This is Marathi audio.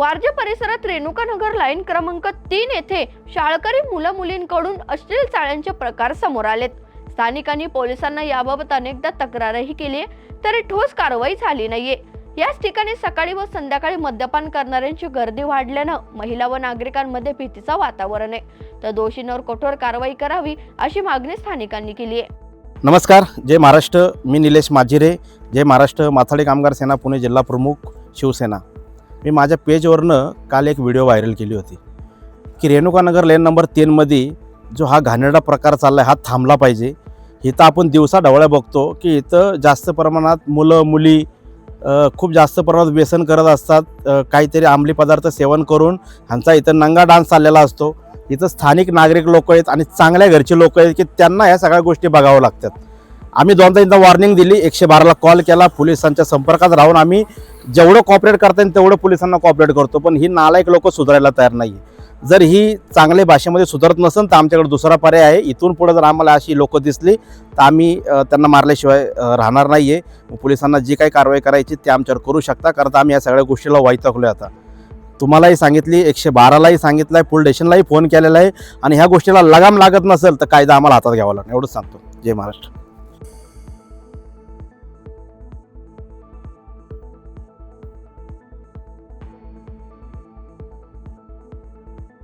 वारजे परिसरात रेणुकानगर लाईन क्रमांक तीन येथे शाळकरी मुलं मुलींकडून अश्लील चाळ्यांचे प्रकार समोर आलेत. स्थानिकांनी पोलिसांना याबाबत अनेकदा तक्रारही केली आहे तरी ठोस कारवाई झाली नाहीये. याच ठिकाणी सकाळी व संध्याकाळी मद्यपान करणाऱ्यांची गर्दी वाढल्यानं महिला व नागरिकांमध्ये भीतीचं वातावरण आहे. तर दोषींवर कठोर कारवाई करावी अशी मागणी स्थानिकांनी केली आहे. नमस्कार जय महाराष्ट्र. मी निलेश माजिरे जय महाराष्ट्र. माथाडी कामगार सेना पुणे जिल्हा प्रमुख शिवसेना. मी माझ्या पेजवरनं काल एक व्हिडिओ व्हायरल केली होती. की रेणुकानगर लेन नंबर तीनमध्ये जो हा घाणेरडा प्रकार चालला आहे हा थांबला पाहिजे. इथं आपण दिवसा ढवळ्या बघतो की इथं जास्त प्रमाणात मुलं मुली खूप जास्त प्रमाणात व्यसन करत असतात. काहीतरी अंमली पदार्थ सेवन करून ह्यांचा इथं नंगा डान्स चाललेला असतो. इथं स्थानिक नागरिक लोक आहेत आणि चांगल्या घरचे लोक आहेत की त्यांना ह्या सगळ्या गोष्टी बघाव्या लागतात. आम्ही दोनदा एकदा वॉर्निंग दिली एकशे बाराला कॉल केला पोलिसांच्या संपर्कात राहून आम्ही जेवढं कॉपरेट करता येईल तेवढं पोलिसांना कॉपरेट करतो पण ही नालायक लोक सुधारायला तयार नाही जर ही चांगल्या भाषेमध्ये सुधारत नसेल तर आमच्याकडे दुसरा पर्याय आहे. इथून पुढे जर आम्हाला अशी लोक दिसली तर आम्ही त्यांना मारल्याशिवाय राहणार नाही आहे पोलिसांना जी काही कारवाई करायची ते आमच्यावर करू शकता. कारण आम्ही या सगळ्या गोष्टीला वैतागलो आता. तुम्हालाही सांगितली एकशे बारालाही सांगितलं आहे पोलीस स्टेशनलाही फोन केलेला आहे. आणि ह्या गोष्टीला लगाम लागत नसेल तर कायदा आम्हाला हातात घ्यावा लागणार एवढंच सांगतो. जय महाराष्ट्र.